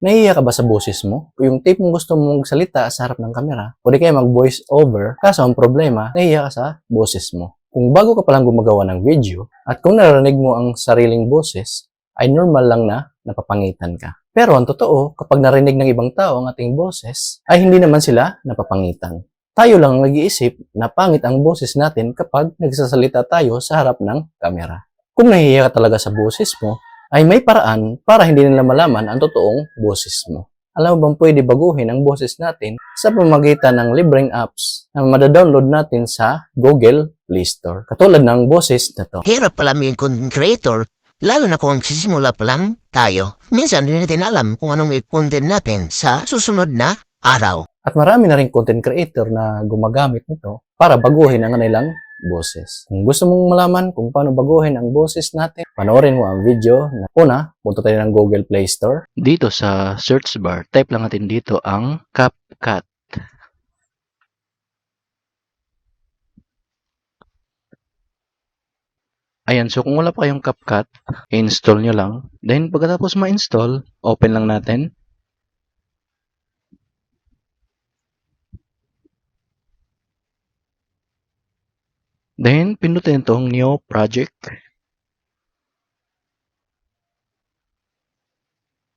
Nahihiya ka ba sa boses mo? O yung tape mo gusto mong magsalita sa harap ng kamera? O di kaya mag-voice over? Kaso ang problema, nahihiya ka sa boses mo. Kung bago ka palang gumagawa ng video, at kung narinig mo ang sariling boses, ay normal lang na napapangitan ka. Pero ang totoo, kapag narinig ng ibang tao ang ating boses, ay hindi naman sila napapangitan. Tayo lang ang nag-iisip na pangit ang boses natin kapag nagsasalita tayo sa harap ng kamera. Kung nahihiya ka talaga sa boses mo, ay may paraan para hindi nila malaman ang totoong boses mo. Alam mo bang pwede baguhin ang boses natin sa pamamagitan ng libreng apps na madadownload natin sa Google Play Store. Katulad ng boses na to. Hirap pala maging content creator, lalo na kung sisimula pa lang tayo. Minsan hindi natin alam kung anong i-content natin sa susunod na araw. At marami na rin content creator na gumagamit nito para baguhin ang kanilang boses. Kung gusto mong malaman kung paano baguhin ang boses natin, panoorin mo ang video na una, punta tayo ng Google Play Store. Dito sa search bar, type lang natin dito ang CapCut. Ayan, so kung wala pa kayong CapCut, install nyo lang. Then, pagkatapos ma-install, open lang natin. Then, pindutin itong new project.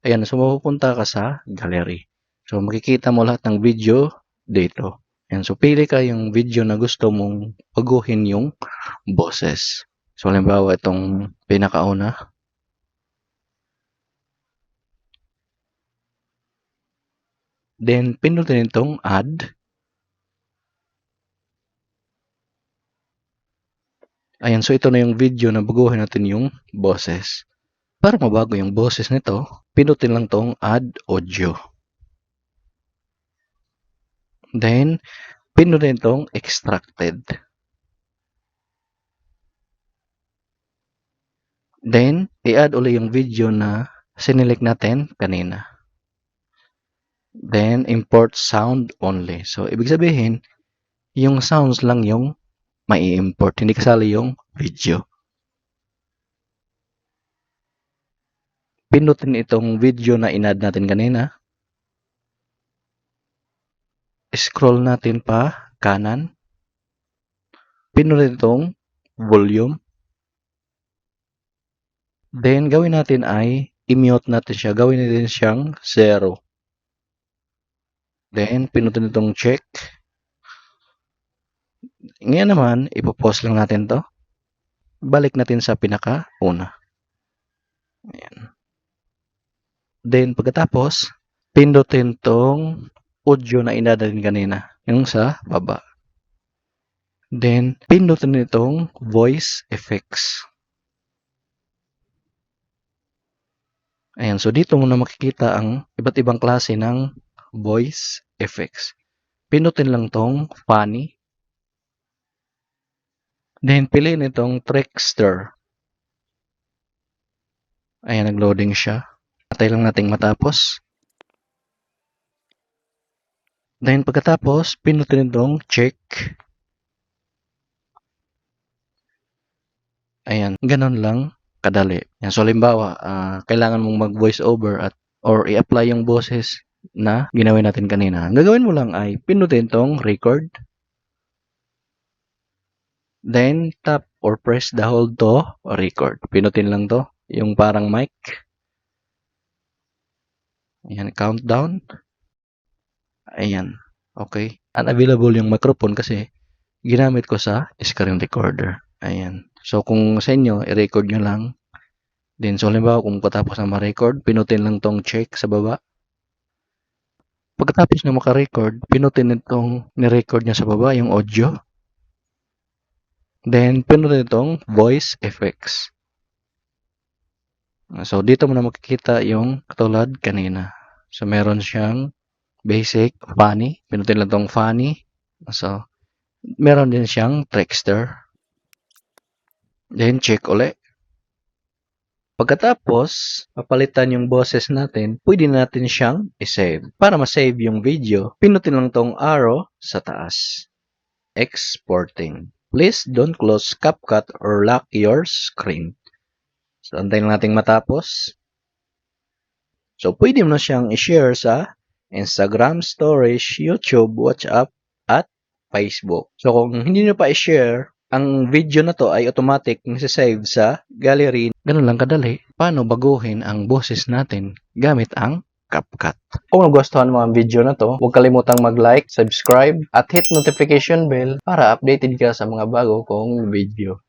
Ayan, so mapupunta ka sa gallery. So makikita mo lahat ng video dito. Ayan, so pili ka yung video na gusto mong baguhin yung boses. So halimbawa itong pinakauna. Then pindutin itong add. Ayan, so ito na yung video na baguhin natin yung boses. Para mabago yung boses nito, pinutin lang tong add audio. Then, pinutin tong extracted. Then, i-add uli yung video na sinilik natin kanina. Then, import sound only. So, ibig sabihin, yung sounds lang yung mai-import. Hindi kasali yung video. Pinutin itong video na inad natin kanina. Scroll natin pa kanan. Pinutin itong volume. Then, gawin natin ay i-mute natin siya. Gawin natin siyang zero. Then, pinutin itong check. Ngayon naman, ipopost lang natin to. Balik natin sa pinaka-una. Ayan. Then, pagkatapos, pindutin tong audio na inada din kanina. Yung sa baba. Then, pindutin itong voice effects. Ayan, so dito mo na makikita ang iba't ibang klase ng voice effects. Pindutin lang tong funny. Then, piliin itong trickster. Ayan, nag-loading siya. Patay lang nating matapos. Then pagkatapos, pinutin itong check. Ayan, ganun lang kadali. Yan, so halimbawa, ah, kailangan mong mag-voice over at or i-apply yung boses na ginawin natin kanina. Ang gagawin mo lang ay pinutin tong record. Then, tap or press the hold to record. Pinutin lang to. Yung parang mic. Ayan, countdown. Ayan. Okay. Unavailable yung microphone kasi ginamit ko sa screen recorder. Ayan. So, kung sa inyo, i-record nyo lang. Then, so, halimbawa, kung patapos na ma-record, pinutin lang tong check sa baba. Pagkatapos na maka-record, pinutin itong ni-record niya sa baba, yung audio. Then, pinutin itong voice effects. So, dito mo na makikita yung katulad kanina. So, meron siyang basic, funny. Pinutin lang tong funny. So, meron din siyang trickster. Then, check uli. Pagkatapos, papalitan yung boses natin, pwede natin siyang isave. Para ma-save yung video, pinutin lang tong arrow sa taas. Exporting. Please don't close CapCut or lock your screen. So, antayin lang natin matapos. So, pwede mo na siyang i-share sa Instagram Stories, YouTube, WhatsApp, at Facebook. So, kung hindi nyo pa i-share, ang video na to ay automatic nasa-save sa gallery. Ganun lang kadali. Paano baguhin ang boses natin gamit ang CapCut? Kung nagustuhan mo ang video na to, huwag kalimutang mag-like, subscribe, at hit notification bell para updated ka sa mga bago kong video.